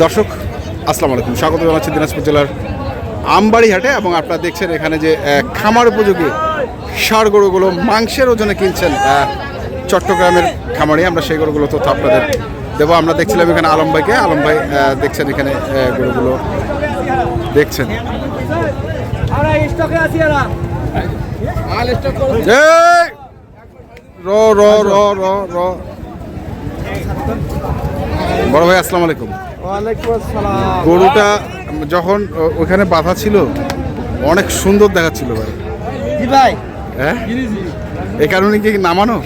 দর্শক, আসসালামু আলাইকুম। স্বাগত জানাচ্ছি দিনাজপুর জেলার আমবাড়ি হাটে এবং আপনারা দেখছেন এখানে যে খামার উপযোগী ষাড় গরুগুলো, মাংসের ওজনে কিনছেন চট্টগ্রামের খামারে। আমরা সেই গরুগুলো তথ্য আপনাদের দেবো। আমরা দেখছিলাম এখানে আলম ভাইকে। আলম ভাই দেখছেন এখানে গরুগুলো দেখছেন। র র র র। বড় ভাই, আসসালামু আলাইকুম। গরুটা যখন ওখানে বাঁধা ছিল অনেক সুন্দর দেখাচ্ছিল ভাই জি ভাই হ্যাঁ এই কারণে কি নামানো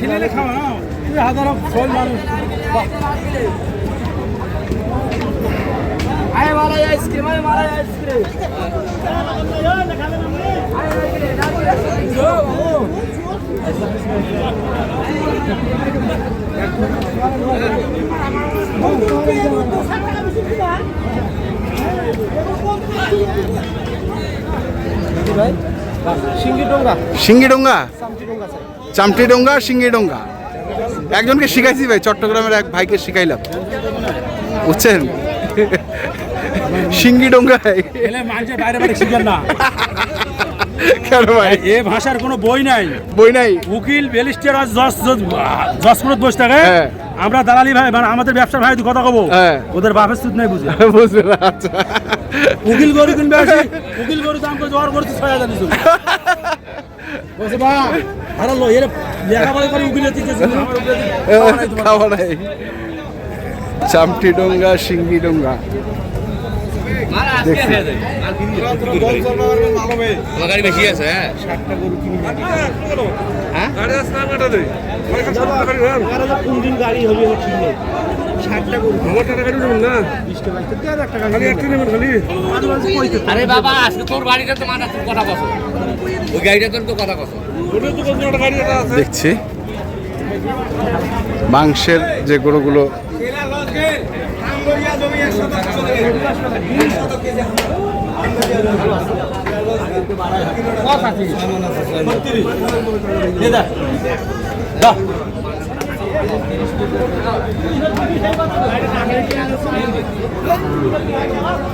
সিঙ্গিডোঙ্গা। চামটিডোঙ্গা সিঙ্গিডোঙ্গা? একজনকে শিখাইছি ভাই চট্টগ্রামের এক ভাইকে শিখাইলাম। বুঝছেন? সিঙ্গিডোঙ্গায় কেন ভাই? এ ভাষার কোনো বই নাই। বই নাই? উকিল ব্যারিস্টার আর জজ বসে থাকে। হ্যাঁ। আমরা দালালি ভাই মানে আমাদের ব্যবসার ভাই কথা কব? হ্যাঁ। ওদের বাপের সুদ নাই বুঝে? আচ্ছা উকিল গরু কিনবে আসি? উকিল গরু দাম করে জোয়ার করতে ছয় হাজার নিচু বলছে বা আরে লো এর লেখাপড়া করে উকিলের দিকে খাওয়া নাই। চামটিডোঙ্গা সিঙ্গিডোঙ্গা দেখছি গাড়ি বেশি আছে হ্যাঁ? কোন দিন গাড়ি হবে ঠিক নেই আরে বাবা আজকে তোর বাড়িটা তো মাথা তোর কথা কস। ওই গাড়িটা তোর তো কথা কস। দেখছি। মাংসের যে গরুগুলো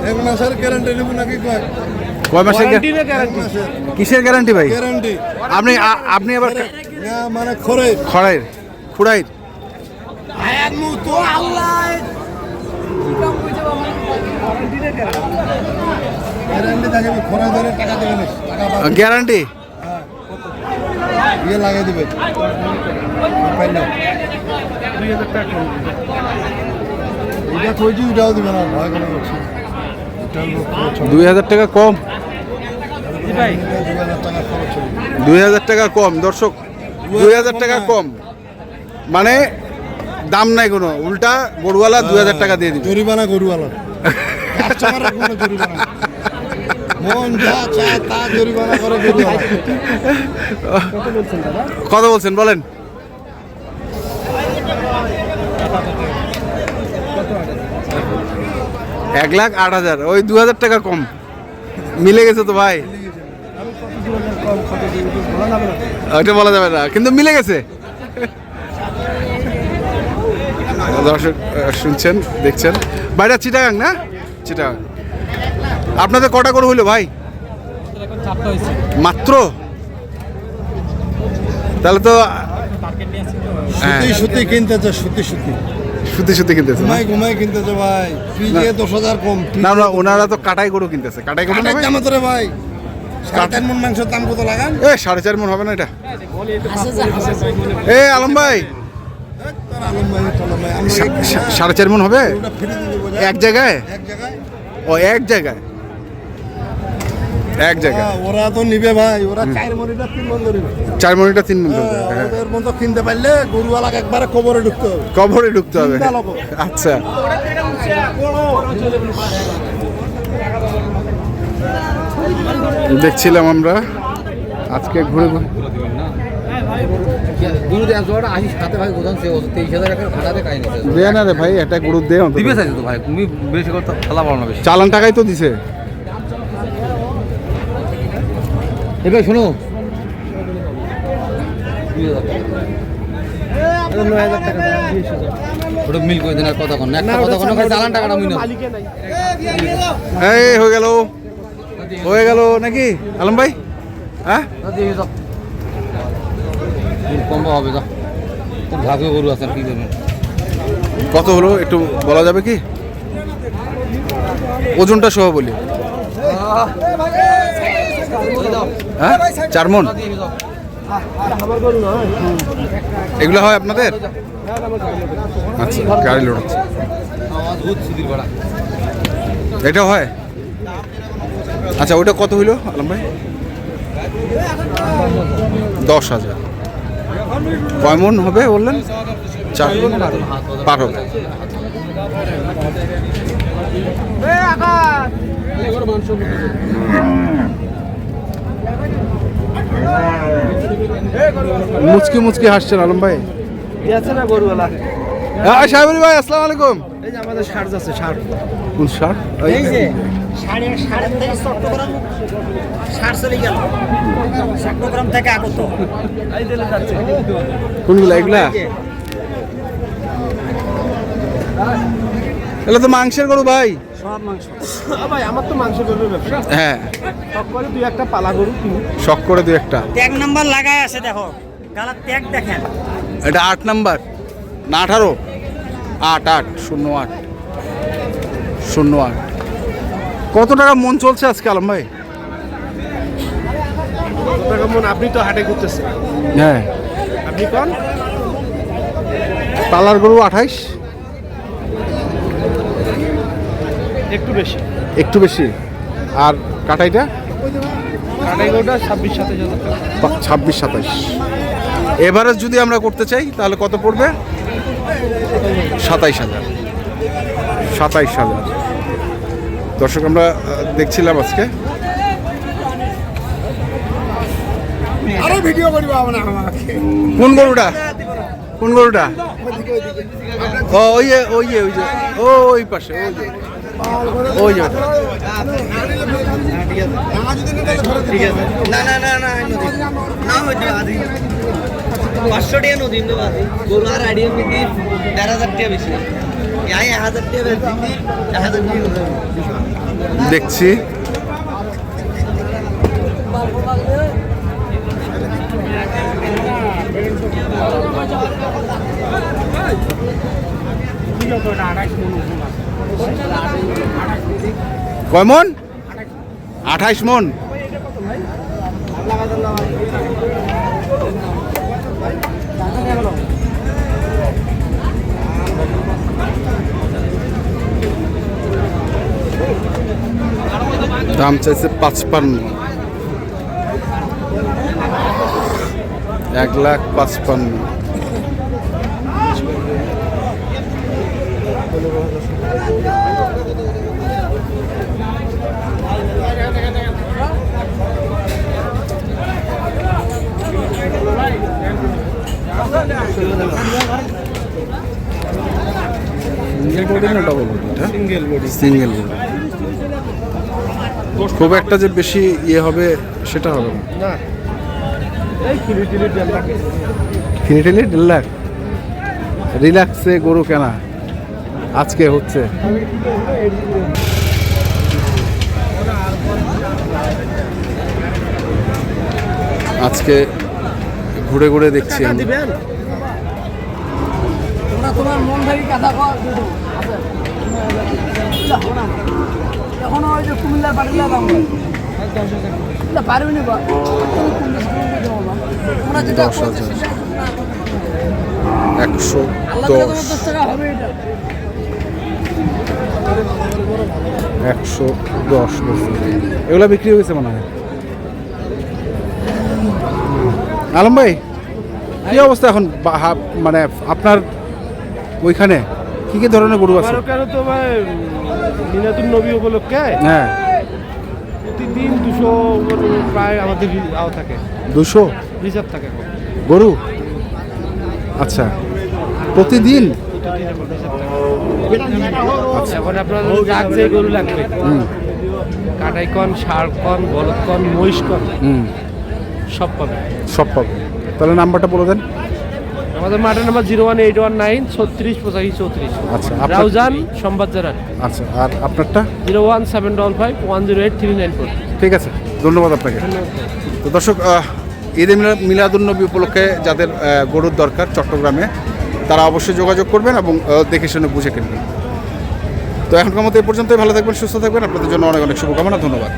এক মাসের গ্যারান্টি নেব নাকি কয়? কয় মাসের কিসের গ্যারান্টি ভাই? গ্যারান্টি আপনি আপনি আবার মানে খড়াইর খুড়াইর। গ্যারান্টি থাকবে খরে গ্যারান্টি? ইয়ে লাগিয়ে দেবে। এটা কইছি ওটাও দিবে না ভয় করে বলছি। দুই হাজার টাকা কম। দুই হাজার টাকা কম। দর্শক দুই হাজার টাকা কম। মানে দাম নাই কোনো। উল্টা গরুওয়ালা দুই হাজার টাকা দিয়ে দিবে। জরিমানা। মন গরুওয়ালা। কত বলছেন বলেন। এক লাখ আট হাজার ওই দু হাজার টাকা কম। মিলে গেছে তো ভাই। ওইটা বলা যাবে না কিন্তু মিলে গেছে। দর্শক শুনছেন দেখছেন। বাইরে চিটাগাং না? চিটাগাং। আপনাদের কটা করে হইল ভাই? মাত্র? তাহলে তো হ্যাঁ। সত্যি সত্যি কিনতেছে সত্যি সত্যি সত্যি সত্যি কিনতেছে? ঘুমাই ঘুমাই কিনতেছে ভাই। ফ্রিজে দশ হাজার কম না না ওনারা তো কাটাই গরু কিনতেছে। কাটাই গরু না কাটার ভাই? দাম তোরে ভাই। সাড়ে মন মাংসের দাম কত লাগান? এ সাড়ে চার মন হবে না এটা? এ আলম ভাই। আলম ভাই সাড়ে চার মন হবে। এক জায়গায়? ও এক জায়গায়? এক জায়গায়? হ্যাঁ, ওরা তো নিবে ভাই ওরা চার মনিটা তিন মন ধরিবে। চার মনিটা তিন মন ধরবে। ওদের মতো কিনতে পারলে গরুওয়ালাকে একবারে কবরে ঢুকতে হবে। কবরে ঢুকতে হবে। আচ্ছা। দেখছিলাম আমরা। আজকে ঘুরে ঘুরে গুরু সাথে ভাই কোথাও সে তেইশ হাজার টাকার ভাড়াতে কাই নিতে দে না রে ভাই এটা গরু দে দিবে চাইছে তো ভাই তুমি বেশি করতে খেলা পারো না বেশি। চালান টাকাই তো দিছে। এবার শোনো। হয়ে গেল। হয়ে গেল নাকি? আলম ভাই? হ্যাঁ? কম হবে, যা। তোর ভাগে গরু আছে, আর কি করবেন কত হলো, একটু বলা যাবে কি? ওজনটা সহ বলি। হ্যাঁ? চার এগুলো হয় আপনাদের? আচ্ছা গাড়ি লোড বড়া এটা হয়? আচ্ছা ওটা কত হইল, আলম ভাই? দশ হাজার। কয় মন হবে বললেন? চার মন বারো মুচকি মুচকি হাসছেন আলম ভাই। হ্যাঁ সাহেবুল ভাই আসসালামু আলাইকুম। এই যে আমাদের আছে কোন এই যে। সার কোনগুলা এগুলা? এগুলো তো মাংসের গরু ভাই। সব মাংস। ভাই আমার তো মাংস গরুর ব্যবসা। হ্যাঁ। সব করে দুই একটা পালা গরু কিনি। শখ করে দু একটা। ট্যাগ নাম্বার লাগাই আছে দেখো। গালার ট্যাগ দেখেন। এটা আট নাম্বার। না আঠারো? আট আট শূন্য আট। শূন্য আট। কত টাকা মন চলছে আজকে আলম ভাই? কেমন আপনি তো হাটে ঘুরতেছেন। হ্যাঁ। আপনি কোন? পালার গরু আঠাইশ। একটু বেশি। একটু বেশি। আর কাটাইটা? কাটাই গরুটা ছাব্বিশ সাতাশ হাজার ছাব্বিশ সাতাইশ। এভারেজ যদি আমরা করতে চাই তাহলে কত পড়বে? সাতাইশ হাজার সাতাইশ হাজার দর্শক আমরা দেখছিলাম আজকে কোন গরুটা কোন গরুটা ও ওই যে ওই যে ওই যে ওই পাশে ওই যে ওই যে না না না না না পাঁচশো নদী গরু আর আইডিয়া দেড় হাজার বেশি এক হাজার টাকা বেশি এক হাজার টাকা দেখছি। কয় মন? আঠাইশ মন। দাম চাইছে পাঁচপান্ন। এক লাখ পাঁচপান্ন। সিঙ্গেল বডি না double body single body single body খুব একটা যে বেশি ইয়ে হবে সেটা হবে না। কিনে দেড় লাখ রিল্যাক্সে গরু কেনা আজকে হচ্ছে। আজকে ঘুরে ঘুরে দেখছি আমি। তোমার মন ভেরি কথা এখন ওই যে কুমিল্লার দাম না বা তোমরা যেটা একশো দশ। দশ টাকা হবে এটা। একশো দশ এগুলো বিক্রি হয়েছে মনে হয়। আলম ভাই কি অবস্থা এখন? মানে আপনার ওইখানে? কি কি ধরনের গরু আছে? কেন তো ভাই মিনাতুল নবী উপলক্ষে হ্যাঁ। প্রতিদিন দুশো গরু প্রায় আমাদের আও থাকে। দুশো? রিজার্ভ থাকে। গরু? আচ্ছা। প্রতিদিন? এখন আপনার যে গরু লাগবে হুম। কাটাই কন ষাড় কন বলদ কন মহিষ কন সব পাবে। সব পাবে। তাহলে নাম্বারটা বলে দেন। আমাদের মাঠের number zero one eight one nine ছত্রিশ পঁচাশি চৌত্রিশ। আচ্ছা রাউজান সম্বাদজারাট আচ্ছা আর আপনারটা? Zero one seven double five one zero eight three nine four. ঠিক আছে ধন্যবাদ আপনাকে। তো দর্শক ঈদে মিলা মিলাদুন্নবী উপলক্ষে যাদের গরুর দরকার চট্টগ্রামে তারা অবশ্যই যোগাযোগ করবেন এবং দেখে শুনে বুঝে কিনবেন। তো এখনকার মতো এ পর্যন্তই ভালো থাকবেন সুস্থ থাকবেন। আপনাদের জন্য অনেক অনেক শুভকামনা ধন্যবাদ।